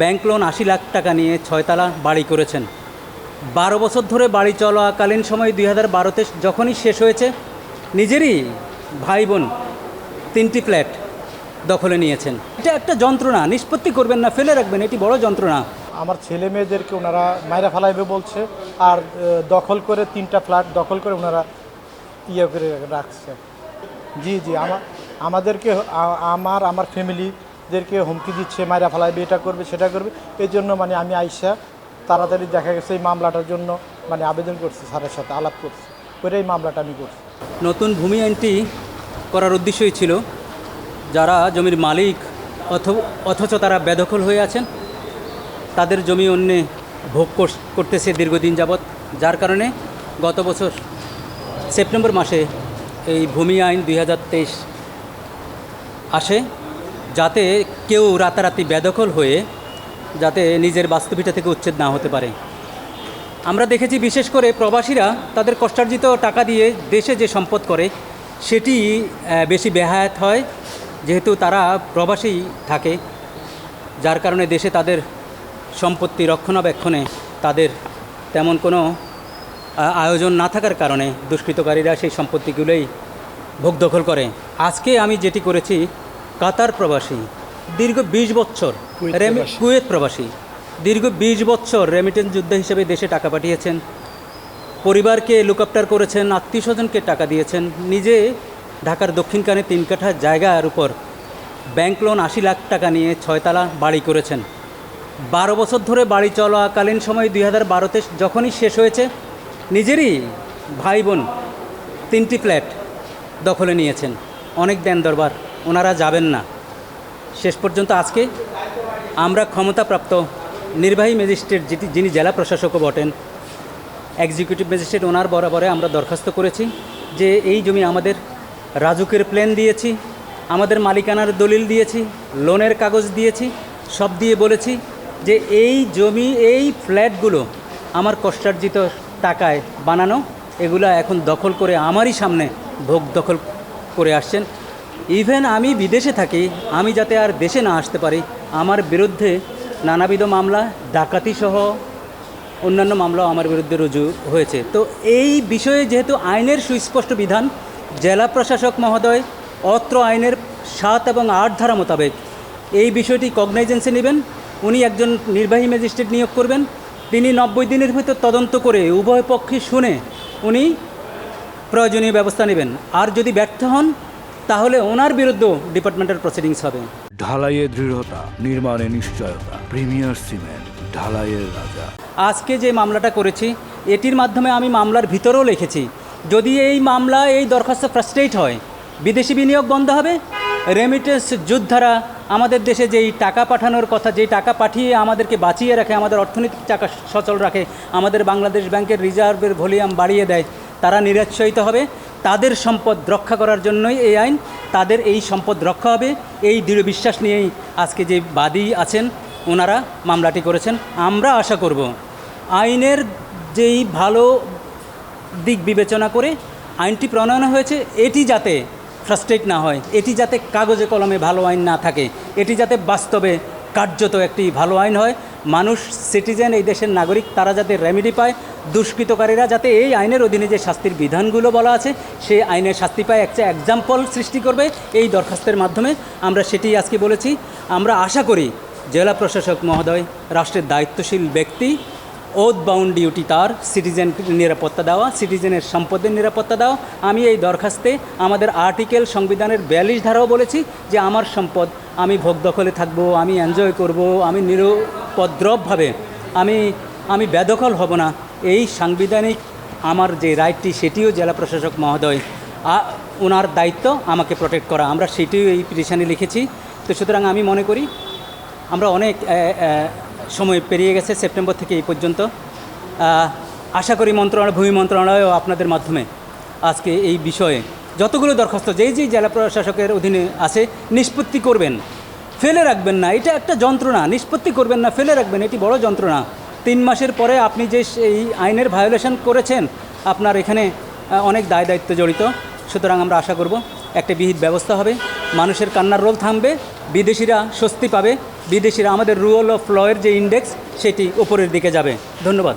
Bank loan আশি লাখ টাকা নিয়ে ছয়তলা বাড়ি করেছেন। বারো বছর ধরে বাড়ি চলাকালীন সময় দুই হাজার বারোতে যখনই শেষ হয়েছে, নিজেরই ভাই বোন তিনটি ফ্ল্যাট দখলে নিয়েছেন। এটা একটা যন্ত্রণা, নিষ্পত্তি করবেন না, ফেলে রাখবেন, এটি বড় যন্ত্রণা। আমার ছেলে মেয়েদেরকে ওনারা মাইরা ফালাইবে বলছে, আর দখল করে তিনটা ফ্ল্যাট দখল করে ওনারা ইয়ে করে রাখছে। জি জি আমার আমাদেরকে আমার আমার আমার ফ্যামিলিদেরকে হুমকি দিচ্ছে, মাইরা ফালাইবে, এটা করবে, সেটা করবে। এই জন্য মানে আমি আইসা তাড়াতাড়ি দেখা গেছে এই মামলাটার জন্য মানে আবেদন করছি স্যারের সাথে, আলাপ করছি। করে এই মামলাটা আমি করছি। নতুন ভূমি আইনটি করার উদ্দেশ্যই ছিল যারা জমির মালিক অথ- অথচ তারা বেদখল হয়ে আছেন, তাদের জমি অন্যে ভোগ কর- করতেছে দীর্ঘদিন যাবৎ, যার কারণে গত বছর সেপ্টেম্বর মাসে এই ভূমি আইন দুই হাজার তেইশ আসে। যাতে কেউ রাতারাতি বেদখল হয়ে যাতে নিজের বাস্তুভিটা থেকে উচ্ছেদ না হতে পারে। আমরা দেখেছি বিশেষ করে প্রবাসীরা তাদের কষ্টার্জিত টাকা দিয়ে দেশে যে সম্পদ করে, সেটি বেশি বেহায়াত হয়, যেহেতু তারা প্রবাসী থাকে, যার কারণে দেশে তাদের সম্পত্তি রক্ষণাবেক্ষণে তাদের তেমন কোনো আয়োজন না থাকার কারণে দুষ্কৃতকারীরা সেই সম্পত্তিগুলোই ভোগ দখল করে। আজকে আমি যেটি করেছি কাতার প্রবাসী দীর্ঘ বিশ বছর কুয়েত রেমি- প্রবাসী। প্রবাসী দীর্ঘ বিশ বছর রেমিটেন্স যোদ্ধা হিসেবে দেশে টাকা পাঠিয়েছেন। পরিবারকে লুকআপটার করেছেন আত্মীয় স্বজনকে টাকা দিয়েছেন নিজে ঢাকার দক্ষিণকানে তিন কাঠা জায়গার উপর ব্যাংক লোন আশি লাখ টাকা নিয়ে ছয়তলা বাড়ি করেছেন। বারো বছর ধরে বাড়ি চলাকালীন সময় দুই হাজার বারোতে যখনই শেষ হয়েছে নিজেরই ভাই বোন তিনটি ফ্ল্যাট দখলে নিয়েছেন। অনেক দেন দরবার। ওনারা যাবেন না। শেষ পর্যন্ত আজকে আমরা ক্ষমতাপ্রাপ্ত নির্বাহী ম্যাজিস্ট্রেট যেটি যিনি জেলা প্রশাসকও বটেন এক্সিকিউটিভ ম্যাজিস্ট্রেট ওনার বরাবরে আমরা দরখাস্ত করেছি যে এই জমি আমাদের রাজুকের প্ল্যান দিয়েছি, আমাদের মালিকানার দলিল দিয়েছি লোনের কাগজ দিয়েছি, সব দিয়ে বলেছি যে এই জমি, এই ফ্ল্যাটগুলো আমার কষ্টার্জিত টাকায় বানানো, এগুলো এখন দখল করে আমারই সামনে ভোগ দখল করে আসছেন। ইভেন আমি বিদেশে থাকি, আমি যাতে আর দেশে না আসতে পারি, আমার বিরুদ্ধে নানাবিধ মামলা, ডাকাতি সহ অন্যান্য মামলাও আমার বিরুদ্ধে রুজু হয়েছে। তো এই বিষয়ে যেহেতু আইনের সুস্পষ্ট বিধান, জেলা প্রশাসক মহোদয় অত্র আইনের সাত এবং আট ধারা মোতাবেক এই বিষয়টি কগনাইজেন্সে নেবেন। উনি একজন নির্বাহী ম্যাজিস্ট্রেট নিয়োগ করবেন। তিনি নব্বই দিনের ভিতর তদন্ত করে উভয় পক্ষে শুনে উনি প্রয়োজনীয় ব্যবস্থা নেবেন। আর যদি ব্যর্থ হন তাহলে ওনার বিরুদ্ধেও ডিপার্টমেন্টাল প্রসিডিংস হবে। ঢালাইয়ে দৃঢ়তা নির্মাণে নিশ্চয়তা প্রিমিয়ার সিমেন্ট ঢালাইয়ের রাজা। আজকে যে মামলাটা করেছি এটির মাধ্যমে আমি মামলার ভিতরেও লিখেছি যদি এই মামলা এই দরখাস্ত ফ্রাস্ট্রেট হয় বিদেশি বিনিয়োগ বন্ধ হবে? রেমিটেন্স যোদ্ধারা আমাদের দেশে যেই টাকা পাঠানোর কথা যেই টাকা পাঠিয়ে আমাদেরকে বাঁচিয়ে রাখে আমাদের অর্থনৈতিক টাকা সচল রাখে আমাদের বাংলাদেশ ব্যাংকের রিজার্ভের ভলিউম বাড়িয়ে দেয় তারা নিরুৎসাহিত হবে। তাদের সম্পদ রক্ষা করার জন্যই এই আইন, তাদের এই সম্পদ রক্ষা হবে। এই দৃঢ় বিশ্বাস নিয়েই আজকে যে বাদী আছেন, ওনারা মামলাটি করেছেন। আমরা আশা করব আইনের যেই ভালো দিক বিবেচনা করে আইনটি প্রণয়ন হয়েছে, এটি যাতে ফ্রাস্ট্রেট না হয়, এটি যাতে কাগজে কলমে ভালো আইন না থাকে, এটি যাতে বাস্তবে কার্যত একটি ভালো আইন হয় মানুষ সিটিজেন এই দেশের নাগরিক, তারা যাতে রেমেডি পায়, দুষ্কৃতকারীরা যাতে এই আইনের অধীনে যে শাস্তির বিধানগুলো বলা আছে, সেই আইনের শাস্তি পায়, একটা এক্সাম্পল সৃষ্টি করবে এই দরখাস্তের মাধ্যমে। আমরা সেটি আজকে বলেছি। আমরা আশা করি জেলা প্রশাসক মহোদয়, রাষ্ট্রের দায়িত্বশীল ব্যক্তি ওথ বাউন্ড ডিউটি তার সিটিজেন নিরাপত্তা দেওয়া সিটিজেনের সম্পদের নিরাপত্তা দেওয়া। আমি এই দরখাস্তে আমাদের আর্টিকেল সংবিধানের বিয়াল্লিশ ধারাও বলেছি যে আমার সম্পদ আমি ভোগ দখলে থাকব, আমি এনজয় করব, আমি নিরুপদ্রবভাবে, আমি আমি বেদখল হব না। এই সাংবিধানিক আমার যে রাইটটি সেটিও জেলা প্রশাসক মহোদয় ওনার দায়িত্ব আমাকে প্রোটেক্ট করা। আমরা সেটিও এই পিটিশনে লিখেছি। তো সুতরাং আমি মনে করি, আমরা অনেক সময় পেরিয়ে গেছে সেপ্টেম্বর থেকে এই পর্যন্ত। আশা করি মন্ত্রণালয় ভূমি মন্ত্রণালয়ও আপনাদের মাধ্যমে আজকে এই বিষয়ে যতগুলো দরখাস্ত যেই যেই জেলা প্রশাসকের অধীনে আছে, নিষ্পত্তি করবেন। ফেলে রাখবেন না। এটা একটা যন্ত্রণা। নিষ্পত্তি করবেন না, ফেলে রাখবেন। এটি বড় যন্ত্রণা। তিন মাসের পরে আপনি যে এই আইনের ভায়োলেশন করেছেন, আপনার এখানে অনেক দায় দায়িত্ব জড়িত। সুতরাং আমরা আশা করব একটা বিহিত ব্যবস্থা হবে। মানুষের কান্নার রোল থামবে। বিদেশিরা স্বস্তি পাবে। বিদেশিরা আমাদের রুল অফ লয়ের যে ইন্ডেক্স সেটি উপরের দিকে যাবে। ধন্যবাদ।